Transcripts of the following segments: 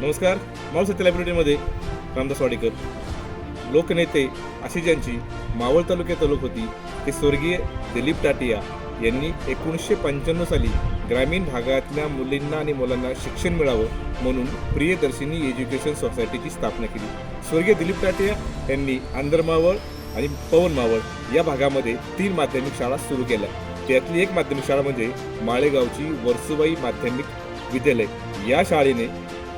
नमस्कार मावळ लायब्ररीमध्ये रामदास वाडेकर. लोकनेते अशी ज्यांची मावळ तालुक्यात लोक होती ते स्वर्गीय दिलीप टाटिया यांनी एकोणीसशे पंच्याण्णव साली ग्रामीण भागातल्या मुलींना आणि मुलांना शिक्षण मिळावं म्हणून प्रियदर्शिनी एज्युकेशन सोसायटीची स्थापना केली. स्वर्गीय दिलीप टाटिया यांनी आंध्रमावळ आणि पवन मावळ या भागामध्ये तीन माध्यमिक शाळा सुरू केल्या. त्यातली एक माध्यमिक शाळा म्हणजे माळेगावची वर्सुबाई माध्यमिक विद्यालय. या शाळेने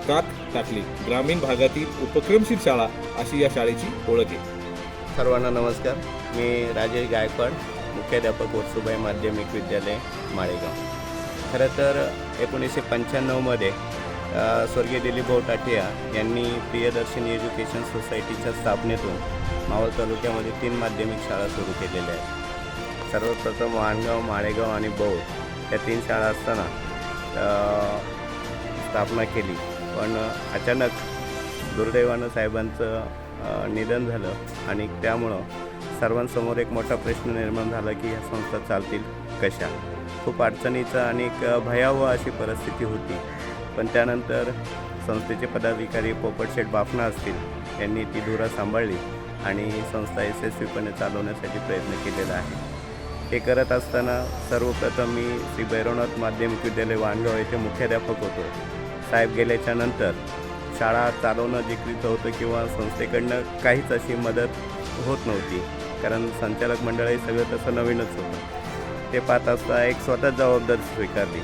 कात टाकली. ग्रामीण भागातील उपक्रमशील शाळा अशी या शाळेची ओळख आहे. सर्वांना नमस्कार. मी राजेश गायकवाड मुख्याध्यापक वत्सुबाई माध्यमिक विद्यालय माळेगाव. खरं तर एकोणीसशे पंच्याण्णवमध्ये स्वर्गीय दिलीपभाऊ टाटिया यांनी प्रियदर्शनी एज्युकेशन सोसायटीच्या स्थापनेतून मावळ तालुक्यामध्ये तीन माध्यमिक शाळा सुरू केलेल्या आहेत. सर्वप्रथम वाणगाव माळेगाव आणि बौध या तीन शाळा असताना स्थापना केली. पण अचानक दुर्दैवानं साहेबांचं निधन झालं आणि त्यामुळं सर्वांसमोर एक मोठा प्रश्न निर्माण झाला की ह्या संस्था चालतील कशा? खूप अडचणीचं आणि एक भयावह अशी परिस्थिती होती. पण त्यानंतर संस्थेचे पदाधिकारी पोपटशेठ बाफना असतील यांनी ती धुरा सांभाळली आणि संस्था यशस्वीपणे चालवण्यासाठी प्रयत्न केलेला आहे. हे करत असताना सर्वप्रथम मी श्री भैरवनाथ माध्यमिक विद्यालय वाणगाव येथे मुख्याध्यापक होतो. साहेब गेल्याच्यानंतर शाळा चालवणं जिकरीचं होतं किंवा संस्थेकडनं काहीच अशी मदत होत नव्हती. कारण संचालक मंडळ हे सगळं तसं नवीनच होतं. ते पाहत असता एक स्वतःच जबाबदारी स्वीकारली.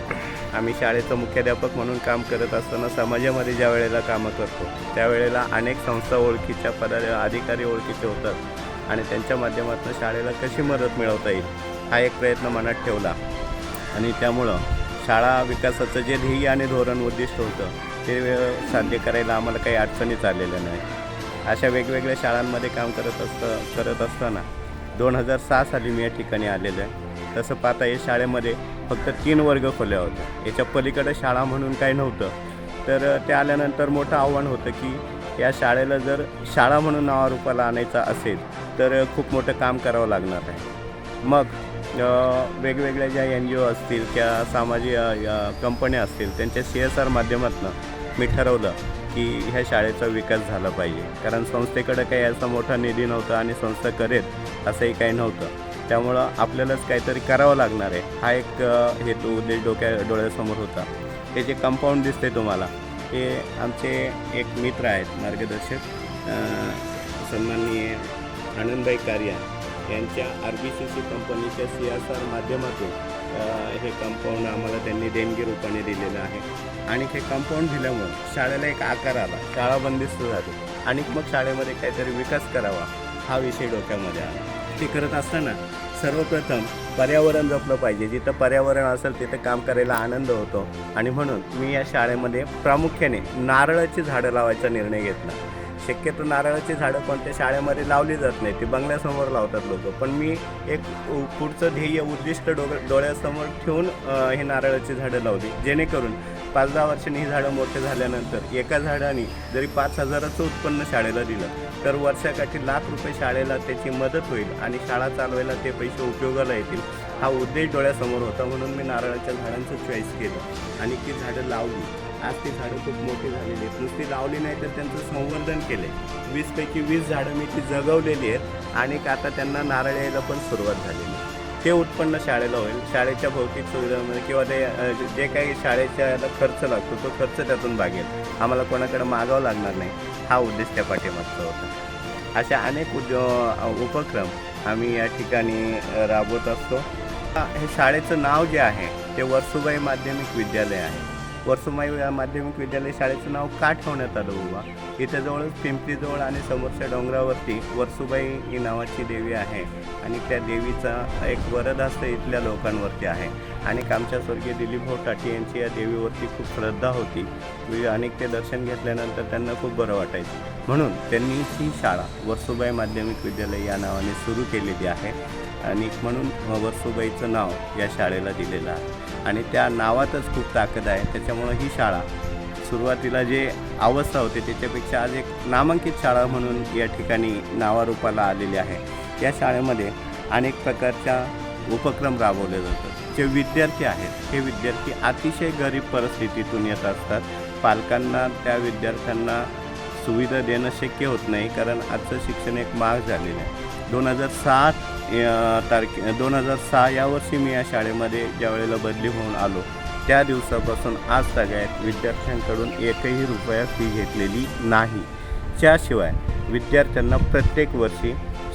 आम्ही शाळेचं मुख्याध्यापक म्हणून काम करत असताना समाजामध्ये ज्या वेळेला कामं करतो त्यावेळेला अनेक संस्था ओळखीच्या पदा अधिकारी ओळखीचे होतात आणि त्यांच्या माध्यमातून शाळेला कशी मदत मिळवता येईल हा एक प्रयत्न मनात ठेवला. आणि त्यामुळं शाळा विकासाचं जे ध्येय आणि धोरण उद्दिष्ट होतं ते साध्य करायला आम्हाला काही अडचणीच आलेल्या नाही. अशा वेगवेगळ्या शाळांमध्ये काम करत असतं करत असताना दोन हजार सहा साली मी या ठिकाणी आलेलो आहे. तसं पाहता या शाळेमध्ये फक्त तीन वर्ग खोल्या होत्या. याच्या पलीकडे शाळा म्हणून काही नव्हतं. तर ते आल्यानंतर मोठं आव्हान होतं की या शाळेला जर शाळा म्हणून नावारूपाला आणायचा असेल तर खूप मोठं काम करावं लागणार आहे. मग वेगवेगळ्या ज्या एन जी ओ असतील त्या सामाजिक कंपन्या असतील त्यांच्या सी एस आर माध्यमातून मी ठरवलं की ह्या शाळेचा विकास झाला पाहिजे. कारण संस्थेकडं काही असा मोठा निधी नव्हता आणि संस्था करेल असंही काही नव्हतं. त्यामुळं आपल्यालाच काहीतरी करावं लागणार आहे. हा एक हेतू उद्देश डोक्या डोळ्यासमोर होता. हे जे कंपाऊंड दिसते तुम्हाला हे आमचे एक मित्र आहेत मार्गदर्शक सन्माननीय आनंदबाई कार्या. यांच्या आर बी सी सी कंपनीच्या सी एस आर माध्यमातून हे कंपाऊंड आम्हाला त्यांनी देणगी रूपाने दिलेलं आहे. आणि हे कंपाऊंड दिल्यामुळं शाळेला एक आकार आला. शाळा बंदिस्त झाली. आणि मग शाळेमध्ये काहीतरी विकास करावा हा विषय डोक्यामध्ये आला. ते करत असताना सर्वप्रथम पर्यावरण जपलं पाहिजे. जिथं पर्यावरण असेल तिथं काम करायला आनंद होतो. आणि म्हणून मी या शाळेमध्ये प्रामुख्याने नारळाची झाडं लावायचा निर्णय घेतला. शक्यतो नारळाची झाडं कोणत्या शाळेमध्ये लावली जात नाही ती बंगल्यासमोर लावतात लोक. पण मी एक पुढचं ध्येय उद्दिष्ट डो डोळ्यासमोर ठेवून हे नारळाची झाडं लावली. जेणेकरून पाच दहा वर्षांनी ही झाडं मोठे झाल्यानंतर एका झाडाने जरी पाच हजाराचं उत्पन्न शाळेला दिलं तर वर्षाकाठी लाख रुपये शाळेला त्याची मदत होईल आणि शाळा चालवायला ते पैसे उपयोगाला येतील. हा उद्देश डोळ्यासमोर होता म्हणून मी नारळाच्या झाडांचं चॉईस केलं आणि ती झाडं लावली. आज ती झाडं खूप मोठी झालेली आहेत. नुसती लावली नाही तर त्यांचं संवर्धन केलं आहे वीसपैकी वीस झाडं मी ती जगवलेली आहेत आणि आता त्यांना नारळ यायला पण सुरुवात झालेली आहे. ते उत्पन्न शाळेला होईल. शाळेच्या भौतिक सुविधांमध्ये किंवा ते जे काही शाळेच्या खर्च लागतो तो खर्च त्यातून भागेल. आम्हाला कोणाकडे मागावं लागणार नाही. हा उद्देश त्या पाठीमागचा होता. अशा अनेक उद्यो उपक्रम आम्ही या ठिकाणी राबवत असतो. हे शाळेचं नाव जे आहे ते वर्सुबाई माध्यमिक विद्यालय आहे. वर्सुमाई माध्यमिक विद्यालय शाळेचं नाव का ठेवण्यात आलं बाबा इथे जवळच पिंपरीजवळ आणि समोरच्या डोंगरावरती वर्सुबाई ही नावाची देवी आहे. आणि त्या देवीचा एक वरदास्त इथल्या लोकांवरती आहे. आणि आमच्या स्वर्गीय दिलीपभाऊ टाटे यांची या देवीवरती खूप श्रद्धा होती. मी अनेक ते दर्शन घेतल्यानंतर त्यांना खूप बरं वाटायचं. म्हणून त्यांनी ही शाळा वर्सुबाई माध्यमिक विद्यालय या नावाने सुरू केलेली आहे. आणि म्हणून वर्सुबाईचं नाव या शाळेला दिलेलं आहे. आणि त्या नावातच खूप ताकद आहे. त्याच्यामुळं ही शाळा सुरुवातीला जे अवस्था होती त्याच्यापेक्षा आज एक नामांकित शाळा म्हणून या ठिकाणी नावारूपाला आलेली आहे. या शाळेमध्ये अनेक प्रकारच्या उपक्रम राबवले जातात. जे विद्यार्थी आहेत हे विद्यार्थी अतिशय गरीब परिस्थितीतून येत असतात. पालकांना त्या विद्यार्थ्यांना सुविधा देणं शक्य होत नाही कारण आजचं शिक्षण एक महाग झालेलं आहे. दोन हजार सात तारखे दोन हजार सहा या वर्षी मी या शाळेमध्ये ज्यावेळेला बदली होऊन आलो त्या दिवसापासून आज सगळ्यात विद्यार्थ्यांकडून एकही रुपया फी घेतलेली नाही. त्याशिवाय विद्यार्थ्यांना प्रत्येक वर्षी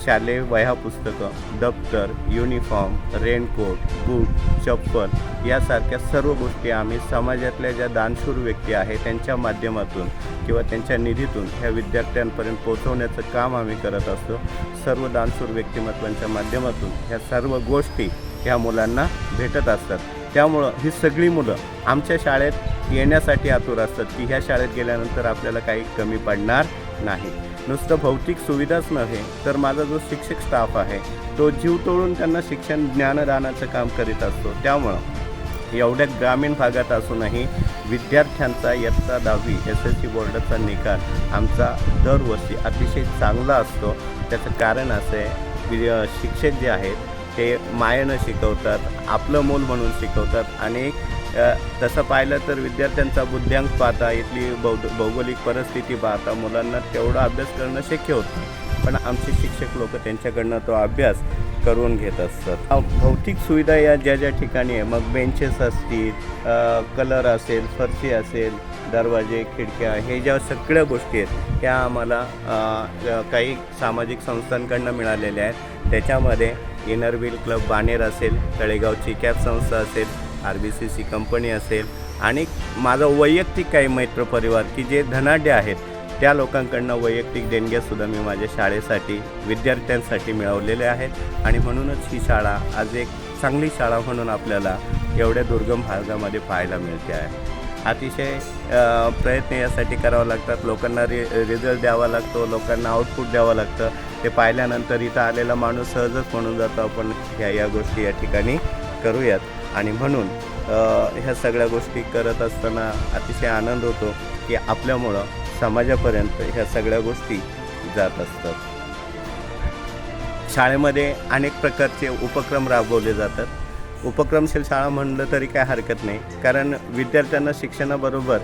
शालेय वह्या पुस्तकं दप्तर युनिफॉर्म रेनकोट बूट चप्पल यासारख्या सर्व गोष्टी आम्ही समाजातल्या ज्या दानशूर व्यक्ती आहेत त्यांच्या माध्यमातून किंवा त्यांच्या निधीतून ह्या विद्यार्थ्यांपर्यंत पोहोचवण्याचं काम आम्ही करत असतो. सर्व दानशूर व्यक्तिमत्वांच्या माध्यमातून ह्या सर्व गोष्टी ह्या मुलांना भेटत असतात. त्यामुळं ही सगळी मुलं आमच्या शाळेत येण्यासाठी आतुर असतात की ह्या शाळेत गेल्यानंतर आपल्याला काही कमी पडणार नाही. नुसतं भौतिक सुविधाच नव्हे तर माझा जो शिक्षक स्टाफ आहे तो जीव तोडून त्यांना शिक्षण ज्ञानदानाचं काम करीत असतो. त्यामुळं एवढ्या ग्रामीण भागात असूनही विद्यार्थ्यांचा इयत्ता दहावी एस एस सी बोर्डाचा निकाल आमचा दरवर्षी अतिशय चांगला असतो. त्याचं कारण असं आहे शिक्षक जे आहेत ते मायेनं शिकवतात आपलं मूल म्हणून शिकवतात आणि तसं पाहिलं तर विद्यार्थ्यांचा बुद्ध्यांक पाहता इथली बौद्ध भौगोलिक परिस्थिती पाहता मुलांना तेवढा अभ्यास करणं शक्य होतं पण आमचे शिक्षक लोक त्यांच्याकडनं तो अभ्यास करून घेत असतात. भौतिक सुविधा या ज्या ज्या ठिकाणी आहे मग बेंचेस असतील कलर असेल फरशी असेल दरवाजे खिडक्या हे ज्या सगळ्या गोष्टी आहेत त्या आम्हाला काही सामाजिक संस्थांकडनं मिळालेल्या आहेत. त्याच्यामध्ये इनरव्हील क्लब बाणेर असेल तळेगावची कॅब संस्था असेल R B C C company असेल आणि माझा वैयक्तिक काही मैत्र परिवार की जे धनाढ्य आहेत त्या लोकांकडनं वैयक्तिक देणग्यासुद्धा मी माझ्या शाळेसाठी विद्यार्थ्यांसाठी मिळवलेले आहेत. आणि म्हणूनच ही शाळा आज एक चांगली शाळा म्हणून आपल्याला एवढ्या दुर्गम भागामध्ये पाहायला मिळते आहे. अतिशय प्रयत्न यासाठी करावा लागतात. लोकांना रि रिझल्ट द्यावा लागतो लोकांना आउटपुट द्यावं लागतं. ते पाहिल्यानंतर इथं आलेला माणूस सहजच म्हणून जातो आपण ह्या या गोष्टी या ठिकाणी करूयात. आणि म्हणून ह्या सगळ्या गोष्टी करत असताना अतिशय आनंद होतो की आपल्यामुळं समाजापर्यंत ह्या सगळ्या गोष्टी जात असतात. शाळेमध्ये अनेक प्रकारचे उपक्रम राबवले जातात. उपक्रमशील शाळा म्हणलं तरी काय हरकत नाही. कारण विद्यार्थ्यांना शिक्षणाबरोबर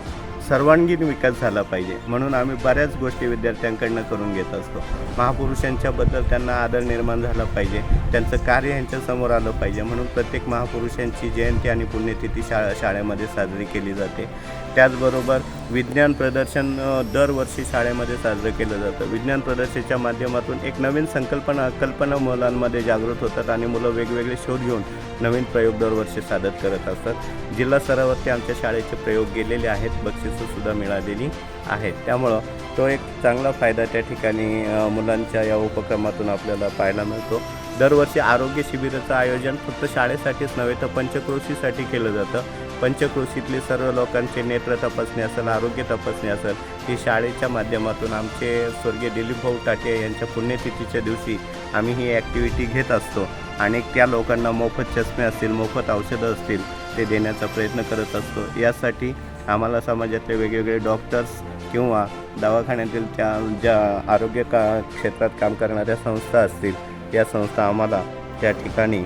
सर्वांगीण विकास झाला पाहिजे म्हणून आम्ही बऱ्याच गोष्टी विद्यार्थ्यांकडनं करून घेत असतो. महापुरुषांच्याबद्दल त्यांना आदर निर्माण झाला पाहिजे त्यांचं कार्य यांच्यासमोर आलं पाहिजे म्हणून प्रत्येक महापुरुषांची जयंती आणि पुण्यतिथी शाळा शाळेमध्ये साजरी केली जाते. त्याचबरोबर विज्ञान प्रदर्शन दरवर्षी शाळेमध्ये साजरं केलं जातं. विज्ञान प्रदर्शनाच्या माध्यमातून एक नवीन संकल्पना कल्पना मुलांमध्ये जागृत होतात आणि मुलं वेगवेगळे शोध घेऊन नवीन प्रयोग दरवर्षी सादर करत असतात. जिल्हा स्तरावरती आमच्या शाळेचे प्रयोग गेलेले आहेत. बक्षिसंसुद्धा मिळालेली आहेत. त्यामुळं तो एक चांगला फायदा त्या ठिकाणी मुलांच्या या उपक्रमातून आपल्याला पाहायला मिळतो. दरवर्षी आरोग्य शिबिराचं आयोजन फक्त शाळेसाठीच नव्हे तर पंचक्रोशीसाठी केलं जातं. पंचक्रोशीतले सर्व लोकांचे नेत्र तपासणी असेल आरोग्य तपासणी असेल ही शाळेच्या माध्यमातून आमचे स्वर्गीय दिलीप भाऊ टाटे यांच्या पुण्यतिथीच्या दिवशी आम्ही ही ॲक्टिव्हिटी घेत असतो. आणि त्या लोकांना मोफत चष्मे असतील मोफत औषधं असतील ते देण्याचा प्रयत्न करत असतो. यासाठी आम्हाला समाजातले वेगवेगळे डॉक्टर्स किंवा दवाखान्यातील त्या ज्या आरोग्य का क्षेत्रात काम करणाऱ्या संस्था असतील या संस्था आम्हाला त्या ठिकाणी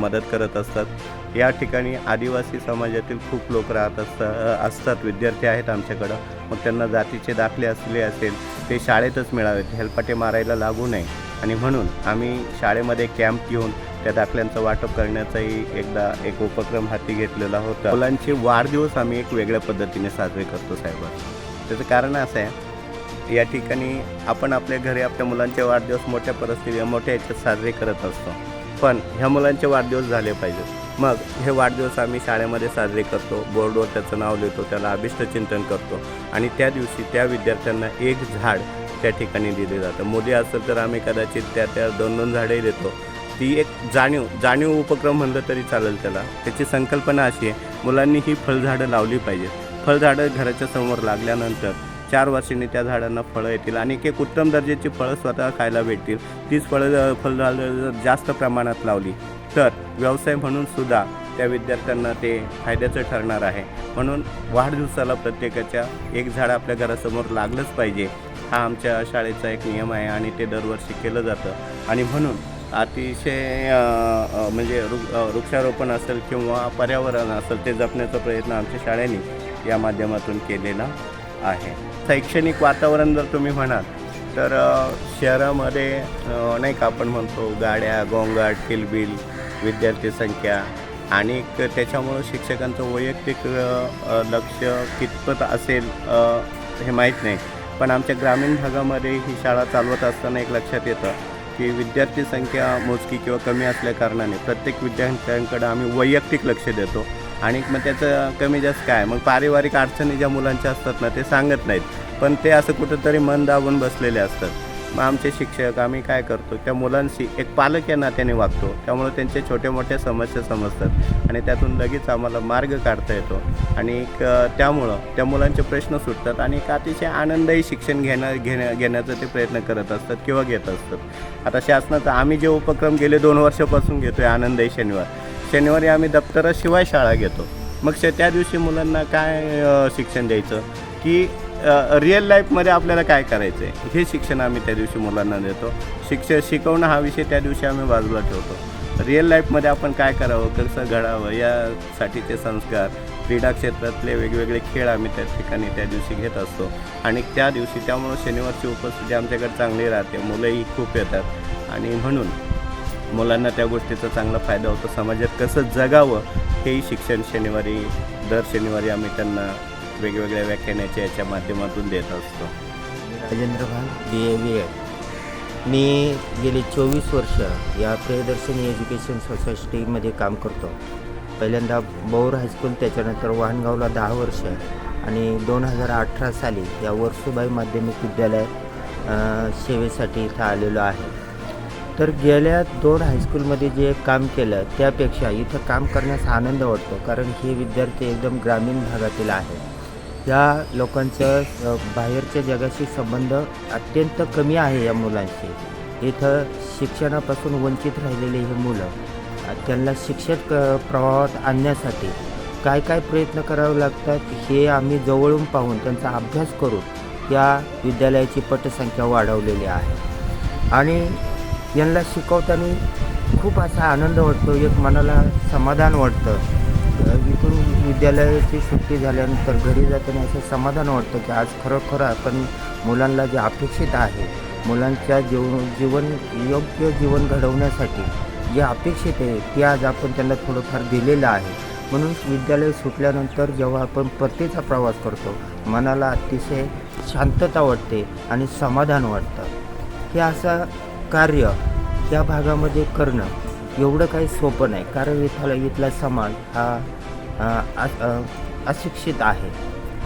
मदत करत असतात. या ठिकाणी आदिवासी समाजातील खूप लोक राहत असतात असतात विद्यार्थी आहेत आमच्याकडं. मग त्यांना जातीचे दाखले असले असेल ते शाळेतच मिळावेत हेलपाटे मारायला लागू नये. आणि म्हणून आम्ही शाळेमध्ये कॅम्प घेऊन त्या दाखल्यांचं वाटप करण्याचाही एकदा एक उपक्रम हाती घेतलेला होता. मुलांचे वाढदिवस आम्ही एक वेगळ्या पद्धतीने साजरे करतो साहेब. त्याचं कारण असं आहे या ठिकाणी आपण आपल्या घरी आपल्या मुलांचे वाढदिवस मोठ्या परिस्थिती मोठ्या याच्यात साजरे करत असतो. पण ह्या मुलांचे वाढदिवस झाले पाहिजेत. मग हे वाढदिवस आम्ही शाळेमध्ये साजरे करतो बोर्डवर त्याचं नाव लिहितो त्याला अभिष्टचिंतन करतो आणि त्या दिवशी त्या विद्यार्थ्यांना एक झाड त्या ठिकाणी दिले जातं. मुली असेल तर आम्ही कदाचित त्या त्या दोन दोन झाडे देतो. ती एक जाणीव जाणीव उपक्रम म्हणलं तरी चालेल त्याला. त्याची संकल्पना अशी आहे मुलांनी ही फळझाडं लावली पाहिजेत. फळझाडं घराच्या समोर लागल्यानंतर चार वर्षांनी त्या झाडांना फळं येतील. आणि एक उत्तम दर्जाची फळं स्वतः खायला भेटतील. तीच फळं फळझाडं जर जास्त प्रमाणात लावली. तर व्यवसाय म्हणून सुद्धा त्या विद्यार्थ्यांना ते फायद्याचं ठरणार आहे. म्हणून वाढदिवसाला प्रत्येकाच्या एक झाड आपल्या घरासमोर लागलंच पाहिजे. हा आमच्या शाळेचा एक नियम आहे आणि ते दरवर्षी केलं जातं. आणि म्हणून अतिशय म्हणजे वृक्षारोपण असेल किंवा पर्यावरण असेल ते जपण्याचा प्रयत्न आमच्या शाळेने या माध्यमातून केलेला आहे. शैक्षणिक वातावरण जर तुम्ही म्हणाल तर शहरामध्ये नाही का आपण म्हणतो गाड्या गोंगाट किलबिल विद्यार्थी संख्या आणि त्याच्यामुळं शिक्षकांचं वैयक्तिक लक्ष कितपत असेल हे माहीत नाही. पण आमच्या ग्रामीण भागामध्ये ही शाळा चालवत असताना एक लक्षात येतं की विद्यार्थी संख्या मोजकी किंवा कमी असल्याकारणाने प्रत्येक विद्यार्थ्यांकडे आम्ही वैयक्तिक लक्ष देतो. आणि मग त्याचं कमी जास्त काय? मग पारिवारिक अडचणी ज्या मुलांच्या असतात ना ते सांगत नाहीत. पण ते असं कुठंतरी मन दाबून बसलेले असतात. मग आमचे शिक्षक आम्ही काय करतो त्या मुलांशी एक पालक या नात्याने वागतो. त्यामुळे त्यांचे छोट्या मोठ्या समस्या समजतात. आणि त्यातून लगेच आम्हाला मार्ग काढता येतो. आणि त्यामुळं त्या मुलांचे प्रश्न सुटतात आणि एक अतिशय आनंदही शिक्षण घेण्या घेण्या घेण्याचा ते प्रयत्न करत असतात किंवा घेत असतात. आता शासनाचं आम्ही जे उपक्रम गेले दोन वर्षापासून घेतो आहे आनंदही शनिवार. शनिवारी आम्ही दप्तराशिवाय शाळा घेतो. मग श- त्या दिवशी मुलांना काय शिक्षण द्यायचं? की रिअल लाईफमध्ये आपल्याला काय करायचं आहे हे शिक्षण आम्ही त्या दिवशी मुलांना देतो. शिक्ष शिकवणं हा विषय त्या दिवशी आम्ही बाजूला ठेवतो. रिअल लाईफमध्ये आपण काय करावं? कसं घडावं? यासाठीचे संस्कार क्रीडा क्षेत्रातले वेगवेगळे खेळ आम्ही त्या ठिकाणी त्या दिवशी घेत असतो. आणि त्या दिवशी त्यामुळं शनिवारची उपस्थिती आमच्याकडे चांगली राहते. मुलंही खूप येतात. आणि म्हणून मुलांना त्या गोष्टीचा चांगला फायदा होतो. समाजात कसं जगावं हेही शिक्षण शनिवारी दर शनिवारी आम्ही त्यांना वेगवेगळ्या व्याख्यानाच्या याच्या माध्यमातून देत असतो. राजेंद्र भान बी ए बी एड मी गेली चोवीस वर्ष या प्रियदर्शनी एज्युकेशन सोसायटीमध्ये काम करतो. पहिल्यांदा बौर हायस्कूल त्याच्यानंतर वाहनगावला दहा वर्ष आणि दोन हजार अठरा साली या वर्सुबाई माध्यमिक विद्यालय सेवेसाठी इथं आलेलो आहे. तर गेल्या दोन हायस्कूलमध्ये जे काम केलं त्यापेक्षा इथं काम करण्यास आनंद वाटतो कारण हे विद्यार्थी एकदम ग्रामीण भागातील आहे या लोकांचं बाहेरच्या जगाशी संबंध अत्यंत कमी आहे या मुलांशी. इथं शिक्षणापासून वंचित राहिलेले हे मुलं त्यांना शिक्षक प्रवाहात आणण्यासाठी काय काय प्रयत्न करावे लागतात हे आम्ही जवळून पाहून त्यांचा अभ्यास करून या विद्यालयाची पटसंख्या वाढवलेली आहे. आणि यांना शिकवताना खूप असा आनंद वाटतो एक मनाला समाधान वाटतं. इथून विद्यालयाची सुट्टी झाल्यानंतर घरी जाताना असं समाधान वाटतं की आज खरोखर आपण मुलांना जे अपेक्षित आहे मुलांच्या जीव जीवन योग्य जीवन घडवण्यासाठी जे अपेक्षित आहे ते आज आपण त्यांना थोडंफार दिलेलं आहे. म्हणून विद्यालय सुटल्यानंतर जेव्हा आपण परतीचा प्रवास करतो मनाला अतिशय शांतता वाटते आणि समाधान वाटतं. हे असं कार्य त्या भागामध्ये करणं एवढं काही सोपं नाही. कारण इथला इथला समाज हा अशिक्षित आहे.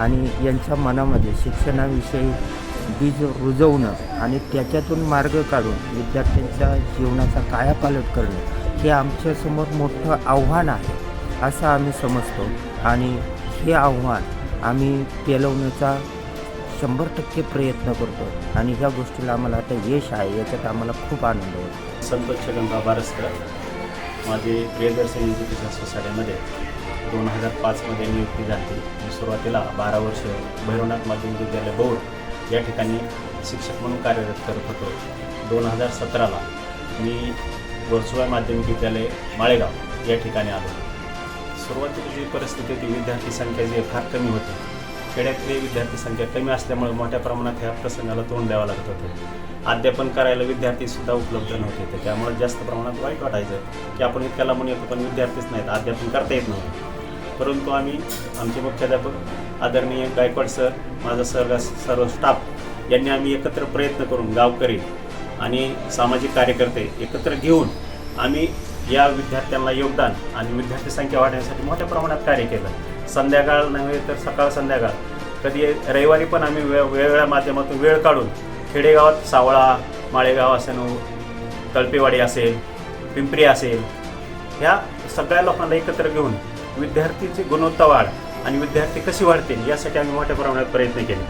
आणि यांच्या मनामध्ये शिक्षणाविषयी बीज रुजवणं आणि त्याच्यातून मार्ग काढून विद्यार्थ्यांच्या जीवनाचा कायापालट करणं हे आमच्यासमोर मोठं आव्हान आहे असं आम्ही समजतो. आणि हे आव्हान आम्ही पेलवण्याचा शंभर टक्के प्रयत्न करतो. आणि ह्या गोष्टीला आम्हाला आता यश आहे याच्यात आम्हाला खूप आनंद होतो. संतोष छगनराव बारसकर माझे प्रियदर्शन एज्युकेशन सोसायटीमध्ये दोन हजार पाचमध्ये नियुक्ती झाली. मी सुरुवातीला बारा वर्ष भैरवनाथ माध्यमिक विद्यालय बोर्ड या ठिकाणी शिक्षक म्हणून कार्यरत करत होतो. दोन हजार सतराला मी वर्सुवाय माध्यमिक विद्यालय माळेगाव या ठिकाणी आलो. सुरुवातीला जी परिस्थिती होती विद्यार्थी संख्या जी फार कमी होती खेड्यातली विद्यार्थी संख्या कमी असल्यामुळे मोठ्या प्रमाणात ह्या प्रसंगाला तोंड द्यावं लागत होतं. अध्यापन करायला विद्यार्थीसुद्धा उपलब्ध नव्हते. तर त्यामुळे जास्त प्रमाणात वाईट वाटायचं की आपण इतक्याला म्हणून येतो पण विद्यार्थीच नाहीत अध्यापन करता येत नव्हतं. परंतु आम्ही आमचे मुख्याध्यापक आदरणीय गायकवाड सर माझा सर सर्व स्टाफ यांनी आम्ही एकत्र प्रयत्न करून गावकरी आणि सामाजिक कार्यकर्ते एकत्र घेऊन आम्ही या विद्यार्थ्यांना योगदान आणि विद्यार्थी संख्या वाढवण्यासाठी मोठ्या प्रमाणात कार्य केलं. संध्याकाळ नव्हे तर सकाळ संध्याकाळ. कधी रविवारी पण आम्ही वे वेगवेगळ्या माध्यमातून वेळ काढून खेडेगावात सावळा माळेगाव असेल तळपेवाडी असेल पिंपरी असेल ह्या सगळ्या लोकांना एकत्र घेऊन विद्यार्थीची गुणवत्ता वाढ आणि विद्यार्थी कशी वाढतील यासाठी आम्ही मोठ्या प्रमाणात प्रयत्न केले.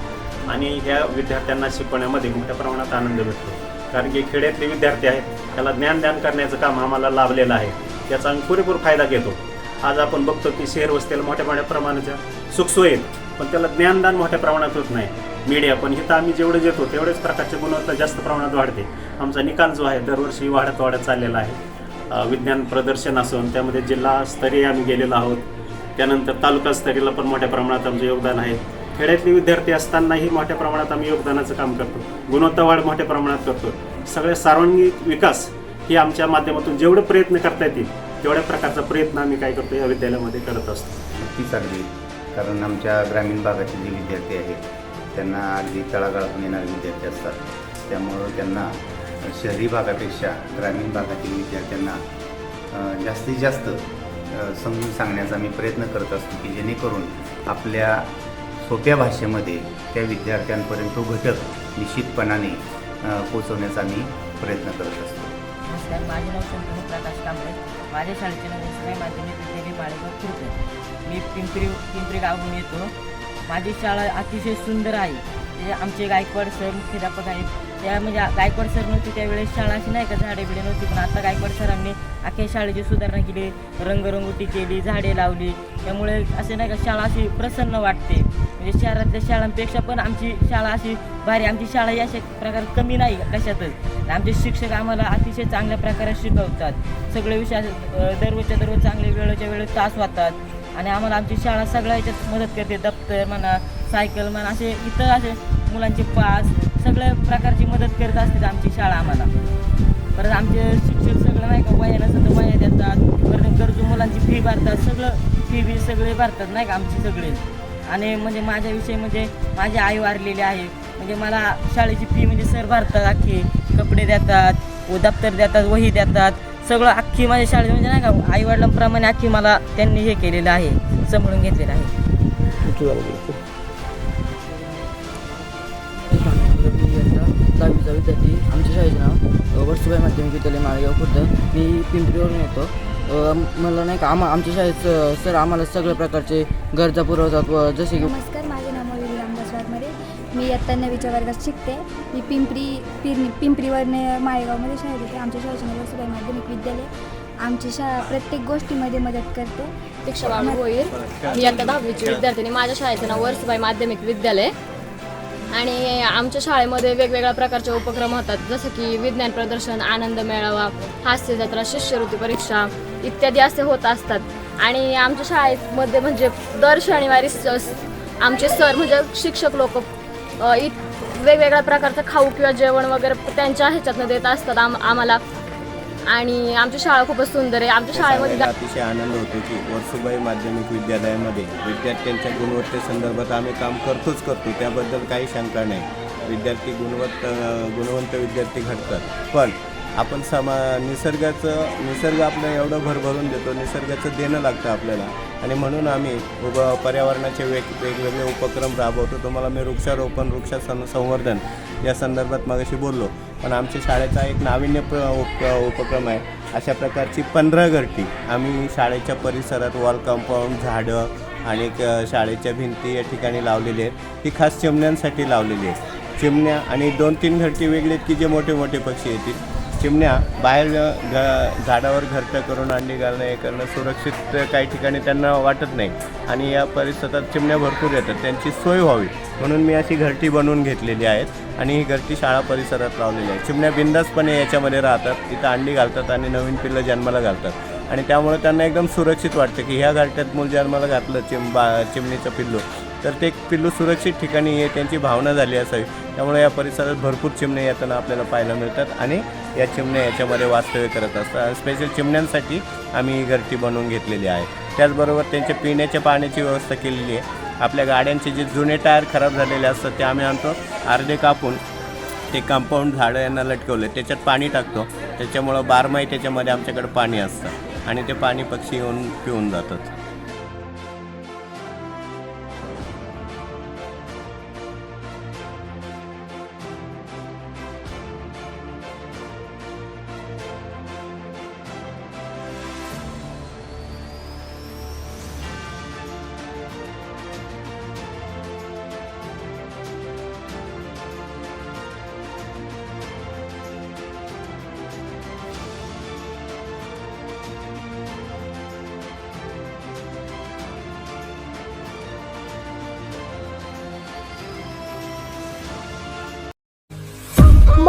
आणि ह्या विद्यार्थ्यांना शिकवण्यामध्ये मोठ्या प्रमाणात आनंद भेटतो. कारण की खेड्यातले विद्यार्थी आहेत त्याला ज्ञानदान करण्याचं काम आम्हाला लाभलेलं आहे. याचा आम्ही पुरेपूर फायदा घेतो. आज आपण बघतो की शहर वस्तीला मोठ्या मोठ्या प्रमाणाच्या सुखसोयी आहेत पण त्याला ज्ञानदान मोठ्या प्रमाणात होत नाही. मीडिया पण इथं आम्ही जेवढं देतो तेवढेच प्रकारची गुणवत्ता जास्त प्रमाणात वाढते. आमचा निकाल जो आहे दरवर्षी वाढत वाढत चाललेला आहे. विज्ञान प्रदर्शन असून त्यामध्ये जिल्हास्तरीय आम्ही गेलेलो आहोत. त्यानंतर तालुकास्तरीयला पण मोठ्या प्रमाणात आमचं योगदान आहे. खेड्यातले विद्यार्थी असतानाही मोठ्या प्रमाणात आम्ही योगदानाचं काम करतो. गुणवत्ता वाढ मोठ्या प्रमाणात करतो. सगळे सर्वांगीण विकास हे आमच्या माध्यमातून जेवढे प्रयत्न करता येतील तेवढ्या प्रकारचा प्रयत्न आम्ही काय करतो या विद्यालयामध्ये करत असतो. नक्कीच अगदी कारण आमच्या ग्रामीण भागाचे जे विद्यार्थी आहेत त्यांना अगदी तळागाळातून येणारे विद्यार्थी असतात. त्यामुळं त्यांना शहरी भागापेक्षा ग्रामीण भागातील विद्यार्थ्यांना जास्तीत जास्त समजून सांगण्याचा मी प्रयत्न करत असतो की जेणेकरून आपल्या सोप्या भाषेमध्ये त्या विद्यार्थ्यांपर्यंत तो घटक निश्चितपणाने पोचवण्याचा मी प्रयत्न करत असतो. नमस्कार माझे नाव संपूर्ण प्रकाश कांबळे. माझ्या शाळेचे नाव एसवाय माध्यमिक विद्यालय माळेगाव खुर्द. मी पिंपरी पिंपरी गावहून येतो. माझी शाळा अतिशय सुंदर आहे. ते आमचे गायकवाड सर मुख्याध्यापक आहेत. त्या म्हणजे गायकवाड सर नव्हते त्यावेळेस शाळा अशी नाही का झाडे बिडे नव्हती पण आता गायकवाड सरांनी अख्ख्या शाळेची सुधारणा केली. रंगरंगोटी केली झाडे लावली. त्यामुळे असे नाही का शाळा अशी प्रसन्न वाटते. म्हणजे शहरातल्या शाळांपेक्षा पण आमची शाळा अशी भारी आमची शाळा अशा प्रकारे कमी नाही कशातच. आमचे शिक्षक आम्हाला अतिशय चांगल्या प्रकारे शिकवतात. सगळे विषय दररोजच्या दररोज चांगले वेळेच्या वेळेस तास वाटतात आणि आम्हाला आमची शाळा सगळ्या याच्यात मदत करते. दप्तर म्हणा सायकल म्हणा असे इतर असे मुलांचे पास सगळ्या प्रकारची मदत करत असते आमची शाळा आम्हाला. परत आमचे शिक्षक सगळं नाही का वया नसतं तर वया देतात. परत गरजू मुलांची फी भरतात. सगळं फी बी सगळे भरतात नाही का आमची सगळे. आणि म्हणजे माझ्याविषयी म्हणजे माझी आई वारलेली आहे. म्हणजे मला शाळेची फी म्हणजे सर भरतात अख्खी. कपडे देतात व दप्तर देतात वही देतात. सगळं अख्खी माझ्या शाळेत म्हणजे नाही का आईवडिलांप्रमाणे अख्खी मला त्यांनी हे केलेलं आहे. सांभाळून घेतलेलं आहे. दहावीचा विद्यार्थी आमच्या शाळेचे नाव वर्षभर माध्यमिक विद्यालय माळेगाव खुर्द मी पिंपरीवरून येतो. मला नाही का आम्हा आमच्या शाळेत सर आम्हाला सगळ्या प्रकारचे गरजा पुरवतात व जसे की नमस्कार माझे नाव मौली रामदास वाघमारे. मी इयत्ता नवीच्या वर्गात शिकते. मी पिंपरी पिरणी पिंपरीवरने माळेगावमध्ये शाळेत येते. आमच्या शाळेचे नाव वसुबाई माध्यमिक विद्यालय. आमची शाळा प्रत्येक गोष्टीमध्ये मदत करते. होईल मी आता दहावीची विद्यार्थिनी माझ्या शाळेचं नाव वर्सबाई माध्यमिक विद्यालय. आणि आमच्या शाळेमध्ये वेगवेगळ्या प्रकारचे उपक्रम होतात. जसं की विज्ञान प्रदर्शन आनंद मेळावा हास्य जत्रा शिष्यवृत्ती परीक्षा इत्यादी असे होत असतात. आणि आमच्या शाळेमध्ये म्हणजे दर शनिवारी आमचे सर म्हणजे शिक्षक लोक वेगवेगळ्या प्रकारचं खाऊ किंवा जेवण वगैरे त्यांच्या ह्याच्यातनं देत असतात. आम आम्हाला आणि आमची शाळा खूपच सुंदर आहे. आमच्या शाळेमध्ये अतिशय आनंद होतो की वर्सुबाई माध्यमिक विद्यालयामध्ये विद्यार्थ्यांच्या गुणवत्तेसंदर्भात आम्ही काम करतोच करतो. त्याबद्दल काही शंका नाही. विद्यार्थी गुणवत्ता गुणवंत विद्यार्थी घडतात. पण आपण समा निसर्गाचं निसर्ग आपलं एवढं भरभरून देतो. निसर्गाचं देणं लागतं आपल्याला. आणि म्हणून आम्ही उप पर्यावरणाचे वेग वेगवेगळे उपक्रम राबवतो. तुम्हाला मी वृक्षारोपण वृक्ष सं संवर्धन या संदर्भात मागाशी बोललो. पण आमच्या शाळेचा एक नाविन्य प्र उप उपक्रम आहे. अशा प्रकारची पंधरा घरटी आम्ही शाळेच्या परिसरात वॉल कंपाऊंड झाडं आणि शाळेच्या भिंती या ठिकाणी लावलेली आहेत. ती खास चिमण्यांसाठी लावलेली आहे चिमण्या आणि दोन तीन घरटी वेगळी आहेत की जे मोठे मोठे पक्षी येतील? चिमण्या बाहेर घ झाडावर घरटं करून अंडी घालणं हे करणं सुरक्षित काही ठिकाणी त्यांना वाटत नाही. आणि या परिसरात चिमण्या भरपूर येतात. त्यांची सोय व्हावी. म्हणून मी अशी घरटी बनवून घेतलेली आहेत आणि ही घरटी शाळा परिसरात लावलेली आहे. चिमण्या बिंदासपणे याच्यामध्ये राहतात. तिथं अंडी घालतात आणि नवीन पिल्लं जन्माला घालतात. आणि त्यामुळे त्यांना एकदम सुरक्षित वाटतं की ह्या घरट्यात मूल जन्माला घातलं चिम बा चिमणीचं पिल्लू. तर ते पिल्लू सुरक्षित ठिकाणी आहे त्यांची भावना झाली असावी. त्यामुळे या परिसरात भरपूर चिमणे येताना आपल्याला पाहायला मिळतात. आणि या चिमण्या याच्यामध्ये वास्तव्य करत असतात. स्पेशल चिमण्यांसाठी आम्ही ही घरटी बनवून घेतलेली आहे. त्याचबरोबर त्यांच्या पिण्याच्या पाण्याची व्यवस्था केलेली आहे. आपल्या गाड्यांचे जे जुने टायर खराब झालेले असतात ते आम्ही आणतो. अर्धे कापून ते कंपाऊंड झाडं यांना लटकवले. त्याच्यात पाणी टाकतो. त्याच्यामुळं बारमाही त्याच्यामध्ये आमच्याकडे पाणी असतं. आणि ते पाणी पक्षी येऊन पिऊन जातात.